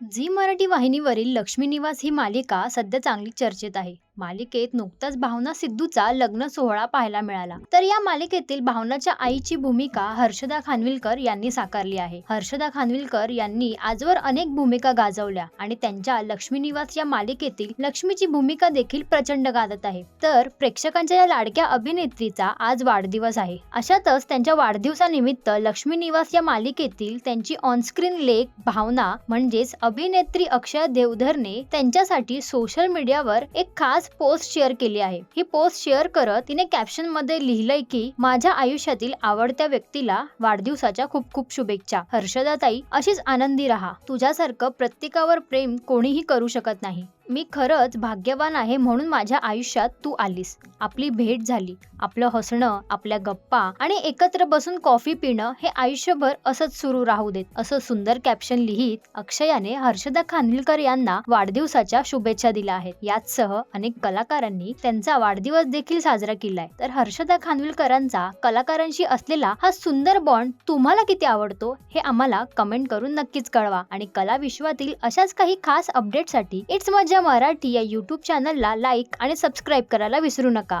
Zee Marathi वाहिनीवरील लक्ष्मी निवास ही मालिका सध्या चांगली चर्चेत आहे. मालिकेत नुकताच भावना सिद्धूचा लग्न सोहळा पाहायला मिळाला. तर या मालिकेतील भावनाच्या आईची भूमिका हर्षदा खानविलकर यांनी साकारली आहे. हर्षदा खानविलकर यांनी आजवर अनेक भूमिका गाजवल्या आणि त्यांच्या लक्ष्मी निवास या मालिकेतील लक्ष्मीची भूमिका देखील प्रचंड गाजत आहे. तर प्रेक्षकांच्या या लाडक्या अभिनेत्रीचा आज वाढदिवस आहे. अशातच त्यांच्या वाढदिवसानिमित्त लक्ष्मी निवास या मालिकेतील त्यांची ऑनस्क्रीन लेख भावना म्हणजेच अभिनेत्री अक्षय देवधरने त्यांच्यासाठी सोशल मीडियावर एक खास पोस्ट शेअर केली आहे. ही पोस्ट शेअर करत तिने कॅप्शनमध्ये लिहिलंय की माझ्या आयुष्यातील आवडत्या व्यक्तीला वाढदिवसाच्या खूप खूप शुभेच्छा. हर्षदाताई अशीच आनंदी राहा. तुझ्यासारखं प्रत्येकावर प्रेम कोणीही करू शकत नाही. मी खरंच भाग्यवान आहे म्हणून माझ्या आयुष्यात तू आलीस. आपली भेट झाली. आपलं हसणं आपल्या गप्पा आणि एकत्र बसून कॉफी पिणं हे आयुष्यभर असंच सुरू राहू देत. असं सुंदर कॅप्शन लिहित अक्षयाने हर्षदा खानविलकर यांना वाढदिवसाच्या शुभेच्छा दिल्या आहेत. याचसह अनेक कलाकारांनी त्यांचा वाढदिवस देखील साजरा केलाय. तर हर्षदा खानविलकरांचा कलाकारांशी असलेला हा सुंदर बॉन्ड तुम्हाला किती आवडतो हे आम्हाला कमेंट करून नक्कीच कळवा. आणि कला विश्वातील अशाच काही खास अपडेटसाठी इट्स मजा मराठी या यूट्यूब चॅनलला लाईक आणि सबस्क्राईब करायला विसरू नका.